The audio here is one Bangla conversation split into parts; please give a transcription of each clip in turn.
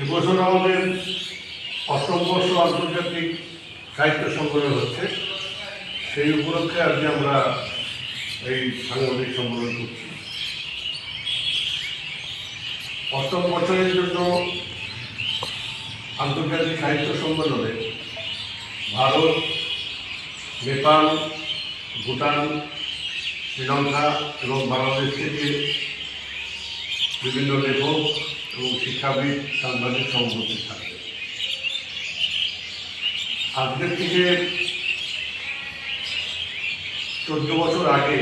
এবছর আমাদের অষ্টম বর্ষ আন্তর্জাতিক সাহিত্য সম্মেলন হচ্ছে। সেই উপলক্ষে আজকে আমরা এই সাংবাদিক সম্মেলন করছি। অষ্টম বছরের জন্য আন্তর্জাতিক সাহিত্য সম্মেলনে ভারত, নেপাল, ভুটান, শ্রীলঙ্কা এবং বাংলাদেশ থেকে বিভিন্ন লেখক এবং শিক্ষাবিদ সাংবাদিক সংগঠন থাকবে। আজকের থেকে চোদ্দ বছর আগে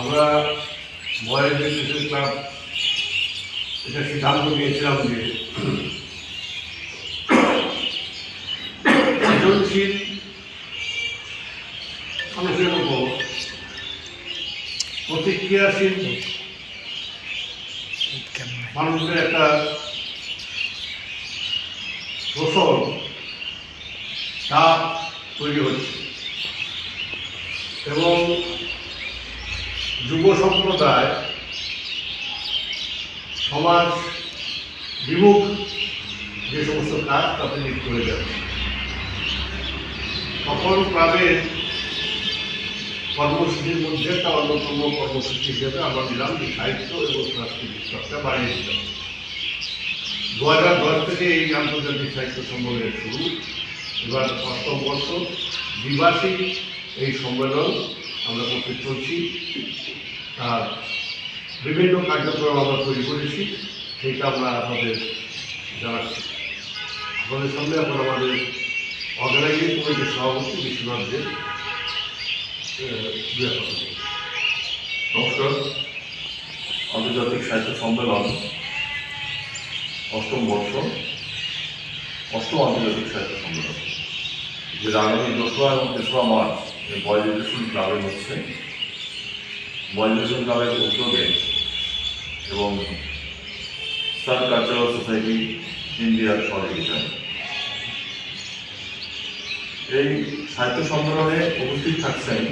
আমরা বয়েজ ক্লাব এটা সিদ্ধান্ত নিয়েছিলাম যে সৃজনশীল মানুষের উপর প্রতিক্রিয়াশীল মানুষের একটা শোষণ, চাপ তৈরি হচ্ছে। এবং যুব সম্প্রদায়, সমাজ বিমুখ যে সমস্ত কাজ তাতে লিপ্ত হয়ে যাচ্ছে। তখন ক্লাবের কর্মসূচির মধ্যে একটা অন্যতম কর্মসূচি হিসেবে আমরা দিলাম যে সাহিত্য এবং সাংস্কৃতিক চর্চা বাড়িয়ে দিলাম। দু হাজার দশ থেকে এই আন্তর্জাতিক সাহিত্য সম্মেলনের শুরু। এবার অষ্টম বর্ষ, দ্বিবার্ষিক এই সম্মেলন আমরা করতে চলছি। আর বিভিন্ন কার্যক্রম আমরা তৈরি করেছি, সেইটা আমরা আপনাদের জানাচ্ছি। আপনাদের সামনে এখন আমাদের অর্গানাইজিং কমিটির সভাপতি বিশ্বনাথ দেব আহ, দু এক কথা বলবেন। নমস্কার। আন্তর্জাতিক সাহিত্য সম্মেলন অষ্টম বর্ষ, অষ্টম আন্তর্জাতিক সাহিত্য সম্মেলন। যেটা আগামী দোসরা এবং তেসরা মার্চ এই বয়েজ এডুকেশন ক্লাবে হচ্ছে বয়েজ এডুকেশন ক্লাবের উদ্যোগে এবং সাব কালচারাল সোসাইটি ইন্ডিয়ার সহযোগিতায়। এই সাহিত্য সম্মেলনে উপস্থিত থাকছেন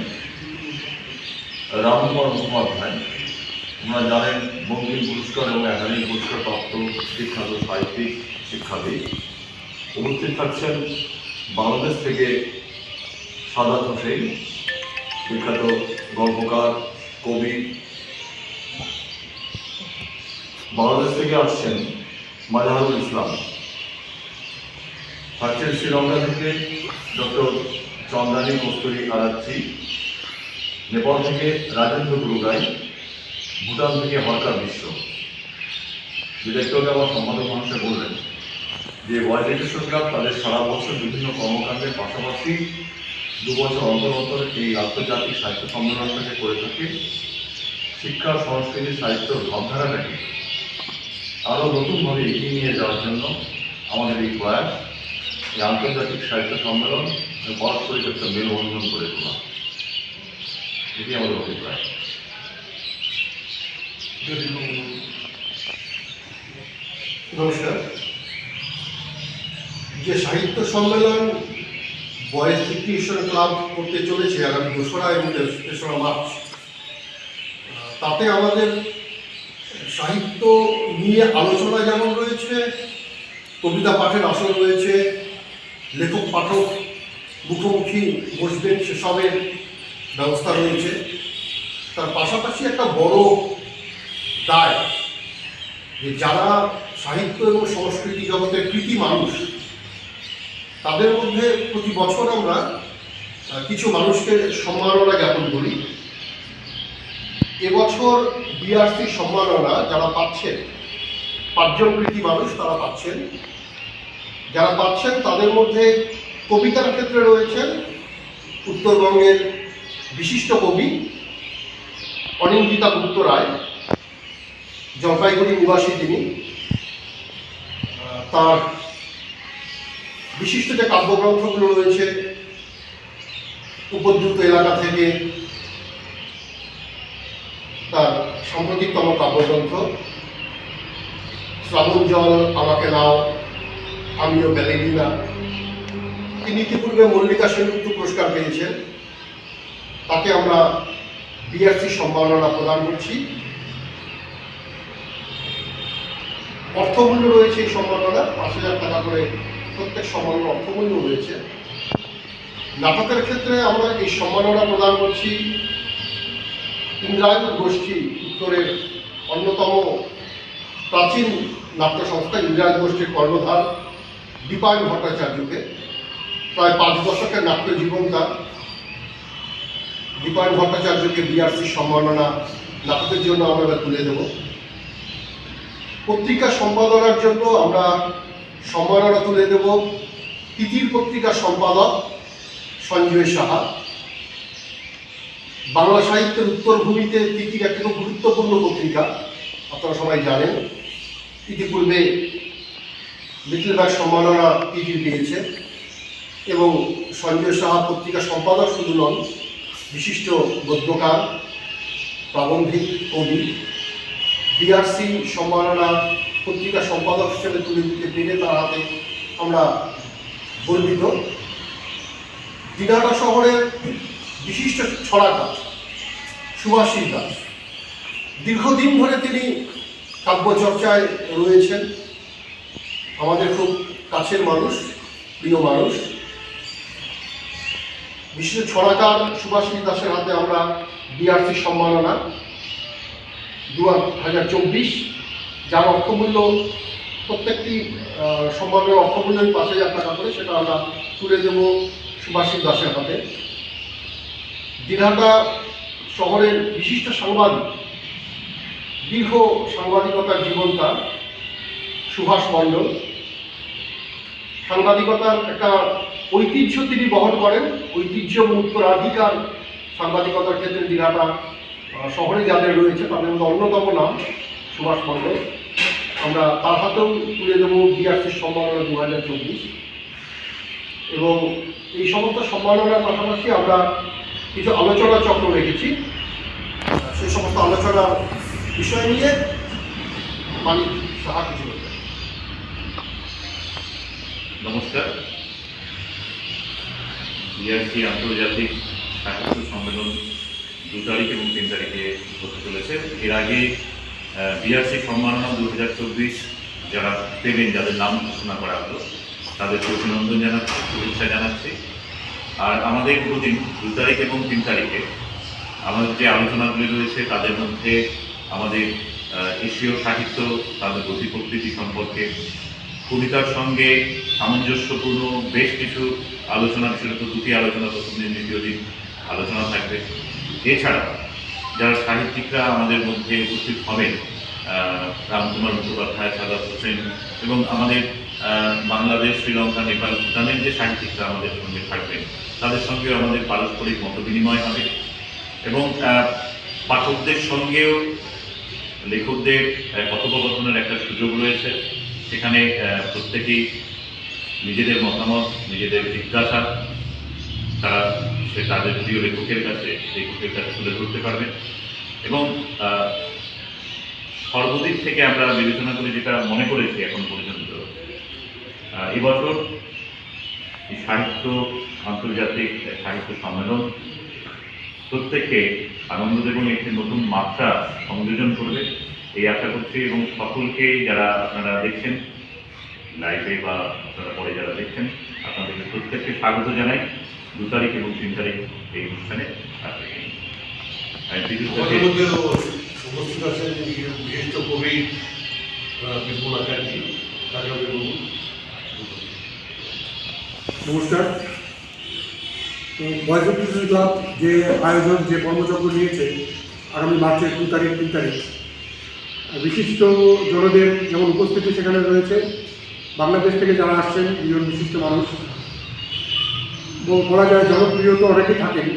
রামকুমার মুখোপাধ্যায় আপনারা জানেন বঙ্কিম পুরস্কার এবং একাডেমি পুরস্কার প্রাপ্ত বিখ্যাত সাহিত্যিক, শিক্ষাবিদ। উপস্থিত থাকছেন বাংলাদেশ থেকে সাদাত হোসেন, বিখ্যাত গল্পকার, কবি। বাংলাদেশ থেকে আসছেন মাজাহারুল ইসলাম। থাকছেন শ্রীলঙ্কা থেকে ডক্টর চন্দানী কস্তুরী আরাচ্ছি নেপাল থেকে রাজেন্দ্র গুরুগাই ভুটান থেকে হরকা বিশ্ব যেটা একটু আমার সম্পাদক মানুষে বললেন যে ওয়ার্ল্ড এডুকেশন ক্লাব তাদের সারা বছর বিভিন্ন কর্মকাণ্ডের পাশাপাশি দু বছর অন্তর অন্তর এই আন্তর্জাতিক সাহিত্য সম্মেলনটাকে করে থাকে। শিক্ষা, সংস্কৃতি, সাহিত্য ভাবধারাটাকে আরও নতুনভাবে এগিয়ে নিয়ে যাওয়ার জন্য আমাদের এই প্রয়াস, এই আন্তর্জাতিক সাহিত্য সম্মেলন পারস্পরিক একটা মেলবন্ধন করে তোলা। এটি আমাদের অভিপ্রায়। নমস্কার। যে সাহিত্য সম্মেলন বয়েজ ডিক্রিয়েশন ক্লাব করতে চলেছে আগামী দোসরা এবং তেসরা মার্চ, তাতে আমাদের সাহিত্য নিয়ে আলোচনা যেমন রয়েছে, কবিতা পাঠের আসর রয়েছে, লেখক পাঠক মুখোমুখি বসবেন সেসবের ব্যবস্থা রয়েছে। তার পাশাপাশি একটা বড় দায় যে যারা সাহিত্য এবং সংস্কৃতি জগতের কৃতি মানুষ, তাদের মধ্যে প্রতি বছর আমরা কিছু মানুষকে সম্মাননা জ্ঞাপন করি। এবছর বিআরসি সম্মাননা যারা পাচ্ছেন, পাঁচজন কৃতি মানুষ তারা পাচ্ছেন। যারা পাচ্ছেন তাদের মধ্যে কবিতার ক্ষেত্রে রয়েছেন, উত্তরবঙ্গের বিশিষ্ট কবি অনিন্দিতা গুপ্ত রায়, জলপাইগুড়ি নিবাসী তিনি তার বিশিষ্ট যে কাব্যগ্রন্থগুলো রয়েছে উপদ্রুত এলাকা থেকে, তার সাম্প্রতিকতম কাব্যগ্রন্থ, শ্রাবণ জল আমাকে নাও, আমিও ব্যালেরিনা তিনি ইতিপূর্বে মল্লিকা সেনগুপ্ত পুরস্কার পেয়েছেন। তাকে আমরা বিআরসি সম্মাননা প্রদান করছি। অর্থমূল্য রয়েছে এই সম্মাননা পাঁচ হাজার টাকা করে প্রত্যেক সম্মাননা অর্থমূল্য রয়েছে। নাটকের ক্ষেত্রে আমরা এই সম্মাননা প্রদান করছি ইন্দ্রায়ণ গোষ্ঠী উত্তরের অন্যতম প্রাচীন নাট্য সংস্থা ইন্দ্রায়ণ গোষ্ঠীর কর্ণধার দীপায়ন ভট্টাচার্যকে। প্রায় পাঁচ দশকের নাট্য জীবন তার দীপায়ন ভট্টাচার্যকে বিআরসি সম্মাননা নাটকের জন্য আমরা তুলে দেব। পত্রিকা সম্পাদনার জন্য আমরা সম্মাননা তুলে দেব। তিতির পত্রিকার সম্পাদক সঞ্জয় সাহা। বাংলা সাহিত্যের উত্তরভূমিতে তিতির একটি খুব গুরুত্বপূর্ণ পত্রিকা, আপনারা সবাই জানেন। ইতিপূর্বে লিটল ব্যাগ সম্মাননা তিতির পেয়েছে এবং সঞ্জয় সাহা পত্রিকা সম্পাদক শুধু নন বিশিষ্ট গদ্যকার, প্রাবন্ধিক কবি বিআরসি সম্মাননা পত্রিকা সম্পাদক হিসেবে তুলে দিতে পেরে তার হাতে আমরা গর্বিত। দিনাটা শহরের বিশিষ্ট ছড়াকার, সুভাষিস দাস। দীর্ঘদিন ধরে তিনি কাব্যচর্চায় রয়েছেন। আমাদের খুব কাছের মানুষ, প্রিয় মানুষ। বিশেষ ছড়াকার সুভাষিস দাসের হাতে আমরা বিআরসি সম্মাননা। দু হাজার চব্বিশ, যার অর্থমূল্য প্রত্যেকটি সম্মানের অর্থমূল্য পাঁচ হাজার টাকা করে, সেটা আমরা তুলে দেব সুভাষিস দাসের হাতে। দিনহাটা শহরের বিশিষ্ট সাংবাদিক, দীর্ঘ সাংবাদিকতার জীবন তার সুভাষ মণ্ডল। সাংবাদিকতার একটা ঐতিহ্য তিনি বহন করেন ঐতিহ্য উত্তরাধিকার সাংবাদিকতার ক্ষেত্রে আহ, শহরে যাদের রয়েছে তাদের মধ্যে অন্যতম নাম সুভাষ মণ্ডল। আমরা তার হাতেও তুলে দেবো বিআরসির সম্মাননা দু হাজার চব্বিশ। এবং এই সমস্ত সম্মাননার পাশাপাশি আমরা কিছু আলোচনা চক্র রেখেছি। সেই সমস্ত আলোচনার বিষয় নিয়ে মালিক সাহা কিছু নমস্কার। বিআরসি আন্তর্জাতিক সাহিত্য সম্মেলন দু তারিখ এবং তিন তারিখে হতে চলেছে। এর আগে বিআরসি সম্মাননা দু হাজার চব্বিশ যারা পেলেন, যাদের নাম ঘোষণা করা হলো তাদেরকে অভিনন্দন জানাচ্ছি, শুভেচ্ছা জানাচ্ছি। আর আমাদের দুদিন দু তারিখ এবং তিন তারিখে আমাদের যে আলোচনাগুলি রয়েছে, তাদের মধ্যে আমাদের এশীয় সাহিত্য, তাদের গতি সম্পর্কে কবিতার সঙ্গে সামঞ্জস্যপূর্ণ বেশ কিছু আলোচনা বিশেষত দুটি আলোচনা প্রথম দিন দ্বিতীয় দিন আলোচনা থাকবে। এছাড়া যারা সাহিত্যিকরা আমাদের মধ্যে উপস্থিত হবেন রামকুমার মুখোপাধ্যায়, সাদাত হোসেন এবং আমাদের বাংলাদেশ, শ্রীলঙ্কা, নেপাল ভুটানের যে সাহিত্যিকরা আমাদের সঙ্গে থাকবেন, তাদের সঙ্গে আমাদের পারস্পরিক মত বিনিময় হবে এবং পাঠকদের সঙ্গেও লেখকদের কথোপকথনের একটা সুযোগ রয়েছে। সেখানে প্রত্যেকেই নিজেদের মতামত, নিজেদের জিজ্ঞাসা, তারা সে তাদের প্রিয় লেখকের কাছে লেখকের কাছে তুলে ধরতে পারবে। এবং সর্বদিক থেকে আমরা বিবেচনা করে যেটা মনে করেছি এখন পর্যন্ত এবছর সাহিত্য, আন্তর্জাতিক সাহিত্য সম্মেলন প্রত্যেককে আনন্দ এবং একটি নতুন মাত্রা সংযোজন করবে। এই আশা করছি এবং সকলকে যারা আপনারা দেখছেন লাইভে বা আপনারা পরে যারা দেখছেন আপনাদেরকে প্রত্যেককে স্বাগত জানাই। দু তারিখ এবং তিন তারিখ এই অনুষ্ঠানে উপস্থিত আছেন বিশিষ্ট কবি বিপুল আচার্য। নমস্কার। তো এডুকেশন ক্লাব যে আয়োজন যে কর্মচক্র নিয়েছে আগামী মার্চের দু তারিখ তিন তারিখ বিশিষ্ট জনদের যেমন উপস্থিতি সেখানে রয়েছে, বাংলাদেশ থেকে যারা আসছেন, দুজন বিশিষ্ট মানুষ। বলা যায় জনপ্রিয় তো অনেকেই থাকেন।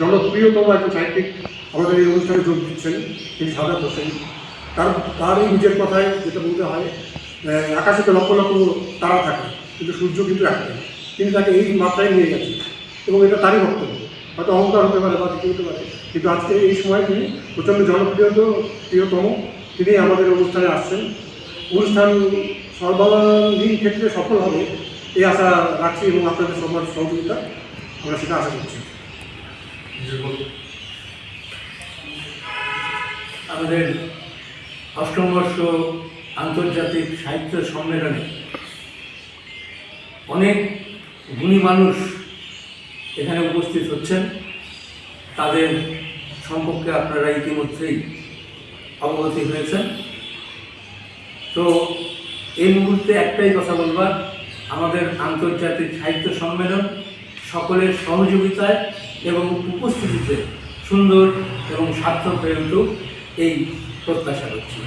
জনপ্রিয়তম একজন সাহিত্যিক আমাদের এই অনুষ্ঠানে যোগ দিচ্ছেন, তিনি সাদাত হোসেন। তার তারই নিজের কথায় যেটা বলতে হয় আকাশে তো লক্ষ লক্ষ তারা থাকে, কিন্তু সূর্য কিন্তু একটাই তিনি তাকে এই মাত্রায় নিয়ে গেছেন, এবং এটা তারই বক্তব্য। হয়তো অহংকার হতে পারে বা কিছু হতে পারে, কিন্তু আজকে এই সময় তিনি প্রচণ্ড প্রিয়তম তিনি আমাদের অনুষ্ঠানে আসছেন। অনুষ্ঠান সর্বাঙ্গীন ক্ষেত্রে সফল হবে, এই আশা রাখছি এবং আপনাদের সবার সহযোগিতা। আমরা সেটা আশা করছি। আমাদের অষ্টম বর্ষ আন্তর্জাতিক সাহিত্য সম্মেলনে অনেক গুণী মানুষ এখানে উপস্থিত হচ্ছেন। তাদের সম্পর্কে আপনারা ইতিমধ্যেই অবগতি হয়েছে। তো এই মুহূর্তে একটাই কথা বলবার, আমাদের আন্তর্জাতিক সাহিত্য সম্মেলন সকলের সহযোগিতায় এবং উপস্থিতিতে সুন্দর এবং উঠুক, এই প্রত্যাশা করছি।